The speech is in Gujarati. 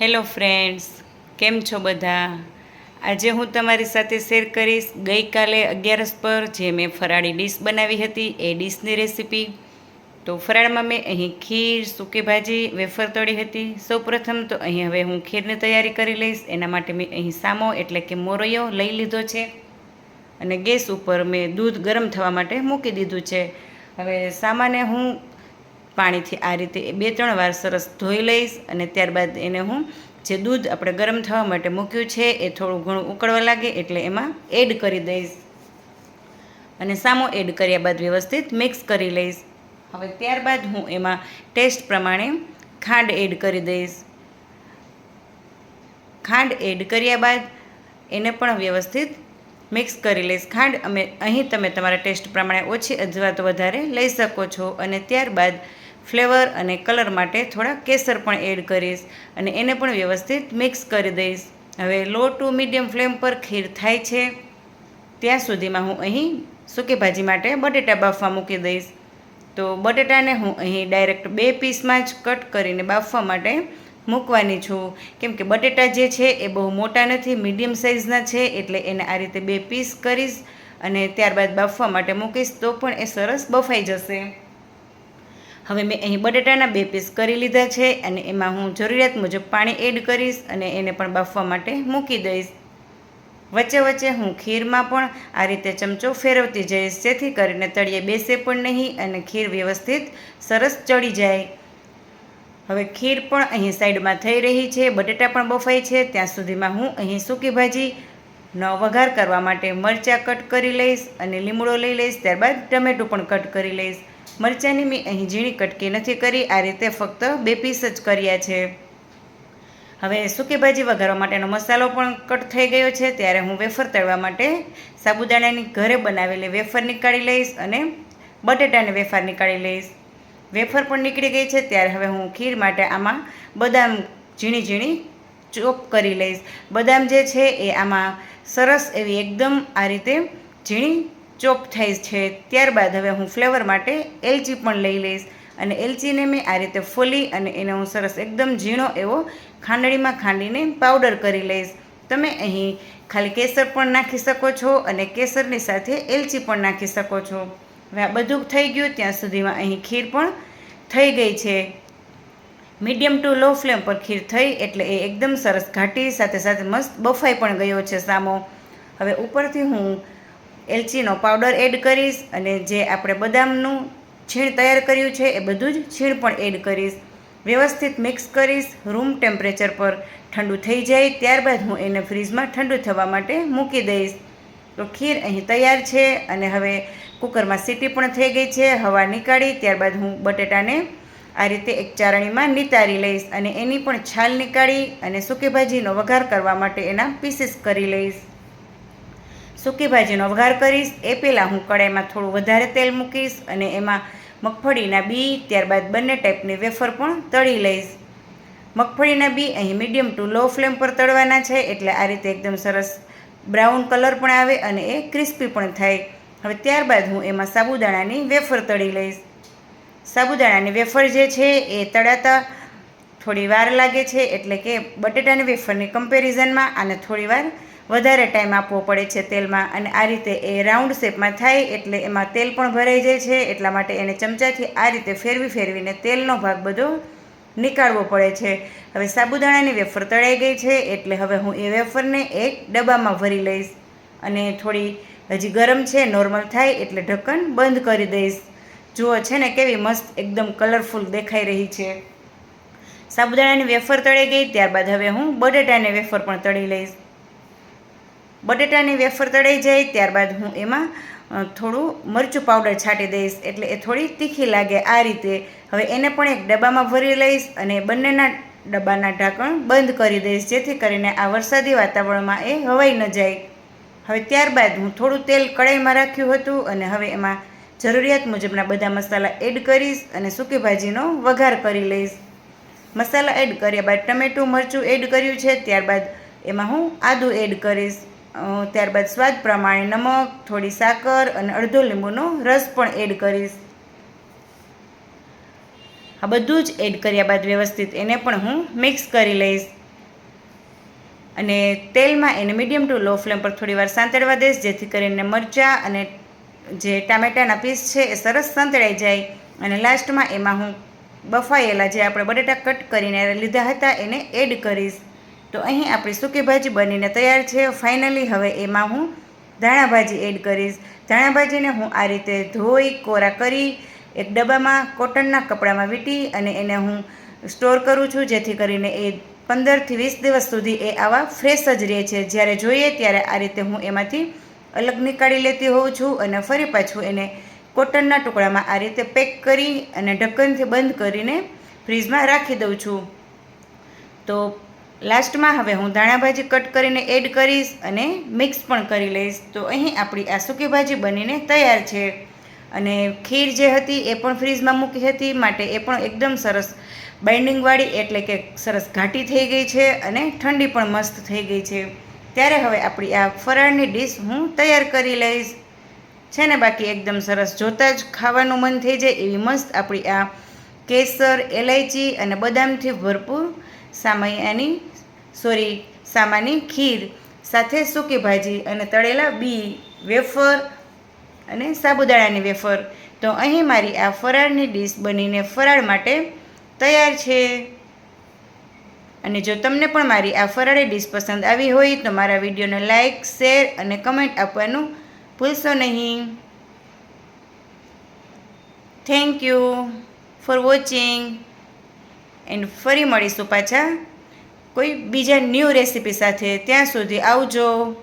હેલો ફ્રેન્ડ્સ, કેમ છો બધા? આજે હું તમારી સાથે શેર કરીશ ગઈકાલે અગિયારસ પર જે મેં ફરાળી ડીશ બનાવી હતી એ ડીશની રેસીપી. તો ફરાળમાં મેં અહીં ખીર, સૂકી ભાજી, વેફર તળી હતી. સૌપ્રથમ તો અહીં હવે હું ખીરની તૈયારી કરી લઈશ. એના માટે મેં અહીં સામો એટલે કે મોરૈયો લઈ લીધો છે. અને ગેસ ઉપર મેં દૂધ ગરમ થવા માટે મૂકી દીધું છે. હવે સામાને હું પાણીથી આ રીતે બે ત્રણ વાર સરસ ધોઈ લઈશ અને ત્યારબાદ એને હું જે દૂધ આપણે ગરમ થવા માટે મૂક્યું છે એ થોડું ઘણું ઉકળવા લાગે એટલે એમાં એડ કરી દઈશ. અને સામો એડ કર્યા બાદ વ્યવસ્થિત મિક્સ કરી લઈશ. હવે ત્યારબાદ હું એમાં ટેસ્ટ પ્રમાણે ખાંડ એડ કરી દઈશ. ખાંડ એડ કર્યા બાદ એને પણ વ્યવસ્થિત મિક્સ કરી લઈશ. ખાંડ અમે અહીં તમે તમારા ટેસ્ટ પ્રમાણે ઓછી અથવા તો વધારે લઈ શકો છો. અને ત્યારબાદ ફ્લેવર અને કલર માટે થોડા કેસર પણ એડ કરીશ અને એને પણ વ્યવસ્થિત મિક્સ કરી દઈશ. હવે લો ટુ મીડિયમ ફ્લેમ પર ખીર થાય છે. ત્યાં સુધીમાં હું અહીં સૂકી ભાજી માટે બટેટા બાફવા મૂકી દઈશ. તો બટેટાને હું અહીં ડાયરેક્ટ બે પીસમાં જ કટ કરીને બાફવા માટે મૂકવાની છું. કેમ કે બટેટા જે છે એ બહુ મોટા નથી, મીડિયમ સાઇઝના છે, એટલે એને આ રીતે બે પીસ કરીશ અને ત્યારબાદ બાફવા માટે મૂકીશ તો પણ એ સરસ બફાઈ જશે. હવે મેં અહીં બટેટાના બે પીસ કરી લીધા છે અને એમાં હું જરૂરિયાત મુજબ પાણી એડ કરીશ અને એને પણ બાફવા માટે મૂકી દઈશ. વચ્ચે વચ્ચે હું ખીરમાં પણ આ રીતે ચમચો ફેરવતી જઈશ, જેથી કરીને તળિયે બેસે પણ નહીં અને ખીર વ્યવસ્થિત સરસ ચડી જાય. હવે ખીર પણ અહીં સાઈડમાં થઈ રહી છે, બટેટા પણ બફાય છે, ત્યાં સુધીમાં હું અહીં સૂકી ભાજી નો વઘાર કરવા માટે મરચાં કટ કરી લઈશ અને લીમડો લઈ લઈશ, ત્યારબાદ ટમેટું પણ કટ કરી લઈશ. મરચાંની મેં, અહીં ઝીણી કટકી નથી કરી, આ રીતે ફક્ત બે પીસ જ કર્યા છે. હવે સૂકી ભાજી વઘારવા માટેનો મસાલો પણ કટ થઈ ગયો છે, ત્યારે હું વેફર તળવા માટે સાબુદાણાની ઘરે બનાવેલી વેફર નીકાળી લઈશ અને બટેટાની વેફર નીકાળી લઈશ. વેફર પણ નીકળી ગઈ છે, ત્યારે હવે હું ખીર માટે આમાં બદામ ઝીણી ઝીણી ચોપ કરી લઈશ. બદામ જે છે એ આમાં સરસ એવી એકદમ આ રીતે ઝીણી ચોપ થઈ છે. ત્યારબાદ હવે હું ફ્લેવર માટે એલચી પણ લઈ લઈશ. અને એલચીને મેં આ રીતે ફોલી અને એને હું સરસ એકદમ ઝીણો એવો ખાંડણીમાં ખાંડીને પાવડર કરી લઈશ. તમે અહીં ખાલી કેસર પણ નાખી શકો છો અને કેસરની સાથે એલચી પણ નાખી શકો છો. હવે આ બધું થઈ ગયું ત્યાં સુધીમાં અહીં ખીર પણ થઈ ગઈ છે. મીડિયમ ટુ લો ફ્લેમ પર ખીર થઈ એટલે એ એકદમ સરસ ઘાટી સાથે સાથે મસ્ત બફાઈ પણ ગયો છે સામો. હવે ઉપરથી હું એલચીનો પાવડર એડ કરીશ અને જે આપણે બદામનું છીણ તૈયાર કર્યું છે એ બધું જ છીણ પણ એડ કરીશ. વ્યવસ્થિત મિક્સ કરીશ, રૂમ ટેમ્પરેચર પર ઠંડુ થઈ જાય ત્યારબાદ હું એને ફ્રીજમાં ઠંડુ થવા માટે મૂકી દઈશ. તો ખીર અહીં તૈયાર છે અને હવે કુકરમાં સીટી પણ થઈ ગઈ છે, હવા નીકાળી ત્યારબાદ હું બટેટાને આ રીતે એક ચારણીમાં નિતારી લઈશ અને એની પણ છાલ નીકાળી અને સૂકી ભાજીનો વઘાર કરવા માટે એના પીસીસ કરી લઈશ. સૂકી ભાજીનો વઘાર કરીશ. એ પહેલાં હું કડાઈમાં થોડું વધારે તેલ મૂકીશ અને એમાં મગફળીના બી, ત્યારબાદ બંને ટાઈપની વેફર પણ તળી લઈશ. મગફળીના બી અહીં મીડિયમ ટુ લો ફ્લેમ પર તળવાના છે, એટલે આ રીતે એકદમ સરસ બ્રાઉન કલર પણ આવે અને એ ક્રિસ્પી પણ થાય. હવે ત્યારબાદ હું એમાં સાબુદાણાની વેફર તળી લઈશ. સાબુદાણાની વેફર જે છે એ તળાતા થોડી વાર લાગે છે, એટલે કે બટેટાની વેફરની કમ્પેરિઝનમાં આને થોડી વાર વધારે ટાઈમ આપવો પડે છે તેલમાં અને આ રીતે એ રાઉન્ડ શેપમાં થાય એટલે એમાં તેલ પણ ભરાઈ જાય છે. એટલા માટે એને ચમચાથી આ રીતે ફેરવી ફેરવીને તેલનો ભાગ બધો નીકાળવો પડે છે. હવે સાબુદાણાની વેફર તળાઈ ગઈ છે એટલે હવે હું એ વેફરને એક ડબ્બામાં ભરી લઈશ અને થોડી હજી ગરમ છે, નોર્મલ થાય એટલે ઢક્કન બંધ કરી દઈશ. જુઓ છે ને કેવી મસ્ત એકદમ કલરફુલ દેખાઈ રહી છે. સાબુદાણાની વેફર તળી ગઈ ત્યારબાદ હવે હું બટેટાની વેફર પણ તળી લઈશ. બટેટાની વેફર તળાઈ જાય, ત્યારબાદ હું એમાં થોડું મરચું પાવડર છાંટી દઈશ. એટલે એ થોડી તીખી લાગે આ રીતે. હવે એને પણ એક ડબ્બામાં ભરી લઈશ અને બંનેના ડબ્બાના ઢાંકણ બંધ કરી દઈશ, જેથી કરીને આ વરસાદી વાતાવરણમાં એ હવાઈ ન જાય. હવે ત્યારબાદ હું થોડું તેલ કડાઈમાં રાખ્યું હતું અને હવે એમાં જરૂરિયાત મુજબના બધા મસાલા એડ કરીશ અને સૂકી ભાજીનો વઘાર કરી લઈશ. મસાલા એડ કર્યા બાદ ટમેટું, મરચું એડ કર્યું છે, ત્યારબાદ એમાં હું આદું એડ કરીશ. ત્યારબાદ સ્વાદ પ્રમાણે નમક, થોડી સાકર અને અડધો લીંબુનો રસ પણ એડ કરીશ. આ બધું જ એડ કર્યા બાદ વ્યવસ્થિત એને પણ હું મિક્સ કરી લઈશ. અને તેલમાં એને મીડિયમ ટુ લો ફ્લેમ પર થોડી વાર સાંતળવા દઈશ, જેથી કરીને મરચાં અને જે ટામેટાના પીસ છે એ સરસ સંતળાઈ જાય. અને લાસ્ટમાં એમાં હું બફાયેલા જે આપણે બટેટા કટ કરીને લીધા હતા એને એડ કરીશ. તો અહીં આપણી સૂકી ભાજી બનીને તૈયાર છે. ફાઇનલી હવે એમાં હું ધાણા ભાજી એડ કરીશ. ધાણા ભાજીને હું આ રીતે ધોઈ, કોરા કરી, એક ડબ્બામાં કોટનના કપડામાં વીંટી અને એને હું સ્ટોર કરું છું, જેથી કરીને એ પંદરથી વીસ દિવસ સુધી એ આવા ફ્રેશ જ રહે છે. જ્યારે જોઈએ ત્યારે આ રીતે હું એમાંથી અલગ નીકાળી લેતી હોઉં છું અને ફરી પાછું એને કોટનના ટુકડામાં આ રીતે પેક કરી અને ઢક્કનથી બંધ કરીને ફ્રીજમાં રાખી દઉં છું. તો લાસ્ટમાં હવે હું ધાણા ભાજી કટ કરીને એડ કરીશ અને મિક્સ પણ કરી લઈશ. તો અહીં આપણી આ સૂકી ભાજી બનીને તૈયાર છે. અને ખીર જે હતી એ પણ ફ્રીજમાં મૂકી હતી, માટે એ પણ એકદમ સરસ બાઇન્ડિંગવાળી એટલે કે સરસ ઘાટી થઈ ગઈ છે અને ઠંડી પણ મસ્ત થઈ ગઈ છે. ત્યારે હવે આપણી આ ફરાળની ડીશ હું તૈયાર કરી લઈશ. છે ને બાકી એકદમ સરસ જોતાં જ ખાવાનું મન થઈ જાય એવી મસ્ત આપણી આ કેસર, એલાયચી અને બદામથી ભરપૂર સામૈયાની સોરી સામાની ખીર, સાથે સૂકી ભાજી અને તળેલા બી, વેફર અને સાબુદાણાની વેફર. તો અહીં મારી આ ફરાળની ડીશ બનીને ફરાળ માટે તૈયાર છે. અને જો તમને પણ મારી આ ફરાળી ડીશ પસંદ આવી હોય તો મારા વિડીયોને લાઇક શેર અને કમેન્ટ આપવાનું ભૂલશો નહીં. Thank you for watching. And ફરી મળીશું પાછા. કોઈ બીજા ન્યૂ રેસીપી સાથે. ત્યાં સુધી આવજો.